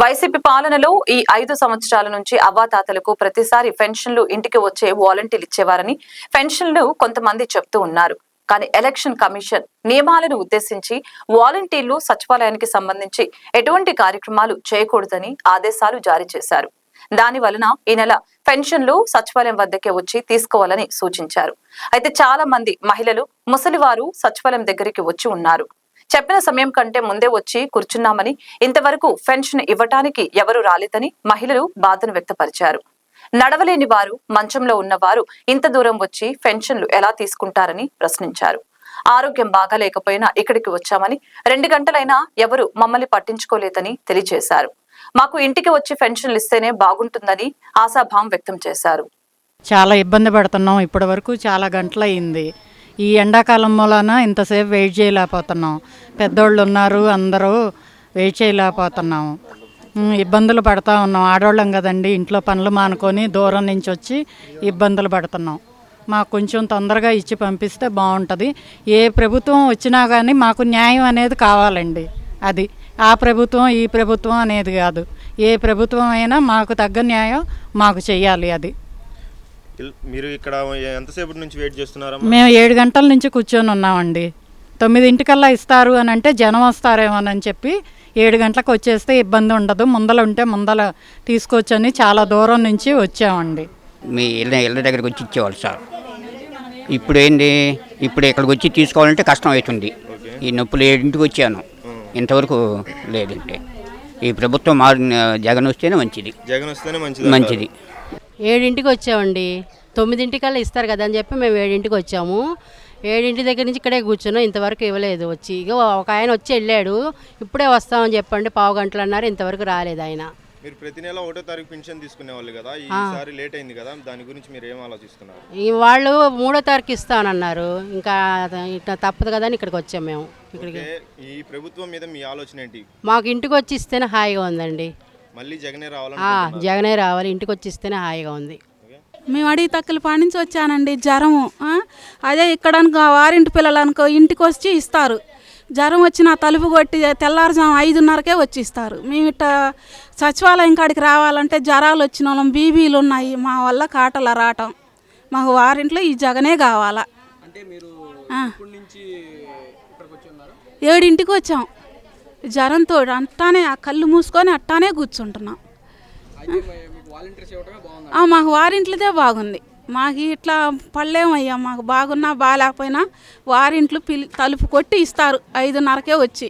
YCP పాలనలో ఈ ఐదు సంవత్సరాల నుంచి అవ్వాతాతలకు ప్రతిసారి పెన్షన్లు ఇంటికి వచ్చే వాలంటీర్లు ఇచ్చేవారని పెన్షన్లు కొంతమంది చెప్తూ ఉన్నారు. కానీ ఎలక్షన్ కమిషన్ నియమాలను ఉద్దేశించి వాలంటీర్లు సచివాలయానికి సంబంధించి ఎటువంటి కార్యక్రమాలు చేయకూడదని ఆదేశాలు జారీ చేశారు. దాని వలన ఈ నెల పెన్షన్లు సచివాలయం వద్దకే వచ్చి తీసుకోవాలని సూచించారు. అయితే చాలా మంది మహిళలు ముసలివారు సచివాలయం దగ్గరికి వచ్చి ఉన్నారు. చెప్పిన సమయం కంటే ముందే వచ్చి కూర్చున్నామని ఇంతవరకు పెన్షన్ ఇవ్వటానికి ఎవరు రాలేదని మహిళలు బాధను వ్యక్తపరిచారు. నడవలేని వారు మంచంలో ఉన్నవారు ఇంత దూరం వచ్చి పెన్షన్లు ఎలా తీసుకుంటారని ప్రశ్నించారు. ఆరోగ్యం బాగాలేకపోయినా ఇక్కడికి వచ్చామని రెండు గంటలైనా ఎవరు మమ్మల్ని పట్టించుకోలేదని తెలియజేశారు. మాకు ఇంటికి వచ్చి పెన్షన్లు ఇస్తేనే బాగుంటుందని ఆశాభావం వ్యక్తం చేశారు. చాలా ఇబ్బంది పడుతున్నాం. ఇప్పటి వరకు చాలా గంటలు అయింది ఈ ఎండాకాలం మూలాన ఇంతసేపు వెయిట్ చేయలేకపోతున్నాం. పెద్దోళ్ళు ఉన్నారు అందరూ వెయిట్ చేయలేకపోతున్నాం. ఇబ్బందులు పడతా ఉన్నాం. ఆడవాళ్ళం కదండి ఇంట్లో పనులు మానుకొని దూరం నుంచి వచ్చి ఇబ్బందులు పడుతున్నాం. మాకు కొంచెం తొందరగా ఇచ్చి పంపిస్తే బాగుంటుంది. ఏ ప్రభుత్వం వచ్చినా కానీ మాకు న్యాయం అనేది కావాలండి. అది ఆ ప్రభుత్వం ఈ ప్రభుత్వం అనేది కాదు. ఏ ప్రభుత్వం అయినా మాకు తగ్గ న్యాయం మాకు చెయ్యాలి అది. మీరు ఇక్కడ ఎంతసేపటి నుంచి వెయిట్ చేస్తున్నారమ్మా? మేము ఏడు గంటల నుంచి కూర్చొని ఉన్నామండి. తొమ్మిదింటికల్లా ఇస్తారు అని అంటే జనం వస్తారేమోనని చెప్పి ఏడు గంటలకు వచ్చేస్తే ఇబ్బంది ఉండదు. ముందల ఉంటే ముందల తీసుకొచ్చని చాలా దూరం నుంచి వచ్చామండి. మీ ఇళ్ళ ఇళ్ళ దగ్గరికి వచ్చి ఇచ్చేవాళ్ళు సార్. ఇప్పుడు ఏంటి ఇప్పుడు ఇక్కడికి వచ్చి తీసుకోవాలంటే కష్టం అవుతుంది. ఈ నొప్పులు ఏడింటికి వచ్చాను. ఇంతవరకు లేదండి. ఈ ప్రభుత్వం మారిన జగన్ వస్తేనే మంచిది. జగన్ వస్తేనే మంచిది మంచిది. ఏడింటికి వచ్చామండి. తొమ్మిదింటికల్లా ఇస్తారు కదా అని చెప్పి మేము ఏడింటికి వచ్చాము. ఏడింటి దగ్గర నుంచి ఇక్కడే కూర్చున్నాం. ఇంతవరకు ఇవ్వలేదు. వచ్చి ఇక ఒక ఆయన వచ్చి వెళ్ళాడు. ఇప్పుడే వస్తామని చెప్పండి. పావు గంటలు అన్నారు. ఇంతవరకు రాలేదు ఆయన. మీరు ప్రతి నెల ఒకటో తారీఖు పెన్షన్ తీసుకునే వాళ్ళు కదా ఈసారి లేట్ అయింది కదా? దాని గురించి మీరు ఏం ఆలోచిస్తున్నారు? వాళ్ళు మూడో తారీఖు ఇస్తానన్నారు. ఇంకా ఇట్లా తప్పదు కదా అని ఇక్కడికి వచ్చాం మేము. ఇక్కడికి ఈ ప్రభుత్వం మీద మీ ఆలోచన ఏంటి? మాకు ఇంటికి వచ్చి ఇస్తేనే హాయిగా ఉందండి. మళ్ళీ జగనే రావాలి ఇంటికి వచ్చి ఇస్తేనే హాయిగా ఉంది. మేము అడిగి తక్కుల పాడి నుంచి వచ్చానండి జ్వరము ఆ? అదే ఇక్కడ అనుకో వారింటి పిల్లలు అనుకో ఇంటికి వచ్చి ఇస్తారు. జ్వరం వచ్చిన తలుపు కొట్టి తెల్లారుజాము ఐదున్నరకే వచ్చి ఇస్తారు మేము ఇట్ట సచివాలయం కాడికి రావాలంటే జ్వరాలు వచ్చిన వాళ్ళం బీబీలు ఉన్నాయి మా వల్ల కాటల రావటం. మాకు వారింట్లో ఈ జగనే కావాలా. ఏడింటికి వచ్చాం జ్వరంతో అట్టానే ఆ కళ్ళు మూసుకొని అట్టానే కూర్చుంటున్నాం. మాకు వారింట్లదే బాగుంది. మాకు ఇట్లా పళ్ళేమయ్యా మాకు బాగున్నా బాగాలేకపోయినా వారింట్లు పిలి తలుపు కొట్టి ఇస్తారు. ఐదున్నరకే వచ్చి.